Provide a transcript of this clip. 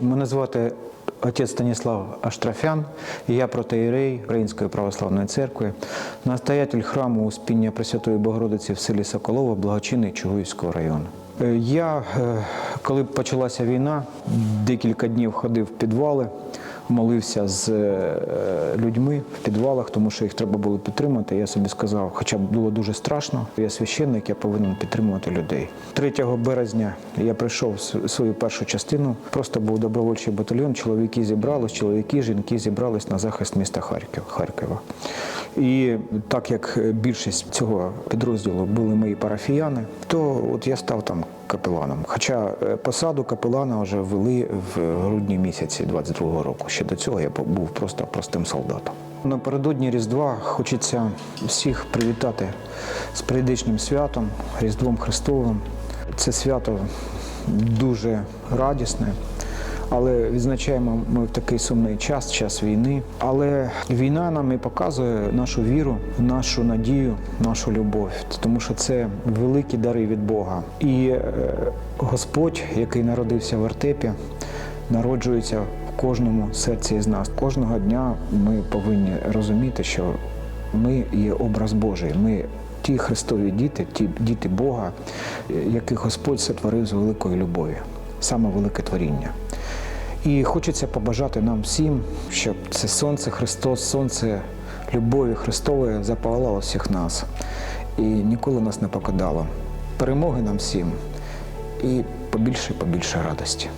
Мене звати отець Станіслав Аштрафян, і я протеєрей Української православної церкви, настоятель храму Успіння Пресвятої Богородиці в селі Соколово, благочинний Чугуївського району. Е, Я, е, коли почалася війна, декілька днів ходив в підвали, молився з е, людьми в підвалах, тому що їх треба було підтримати. Я собі сказав, хоча було дуже страшно, я священник, я повинен підтримувати людей. 3 березня я прийшов свою першу частину. Просто був добровольчий батальйон. Чоловіки зібрались, чоловіки, жінки зібрались на захист міста Харків, Харкова. І так як більшість цього підрозділу були мої парафіяни, то от я став там капеланом. Хоча е, посаду капелана вже ввели в грудні місяці 22-го року. Ще до цього я був просто простим солдатом. Напередодні Різдва хочеться всіх привітати з прийдешнім святом, Різдвом Христовим. Це свято дуже радісне. Але відзначаємо ми в такий сумний час, час війни. Але війна нам і показує нашу віру, нашу надію, нашу любов, тому що це великі дари від Бога. І е, Господь, який народився в вертепі, народжується в кожному серці із нас. Кожного дня ми повинні розуміти, що ми є образ Божий. Ми ті Христові діти, ті діти Бога, яких Господь сотворив з великої любові, саме велике творіння. І хочеться побажати нам всім, щоб це сонце Христос, сонце любові Христової запалало всіх нас і ніколи нас не покидало. Перемоги нам всім і побільше, побільше радості.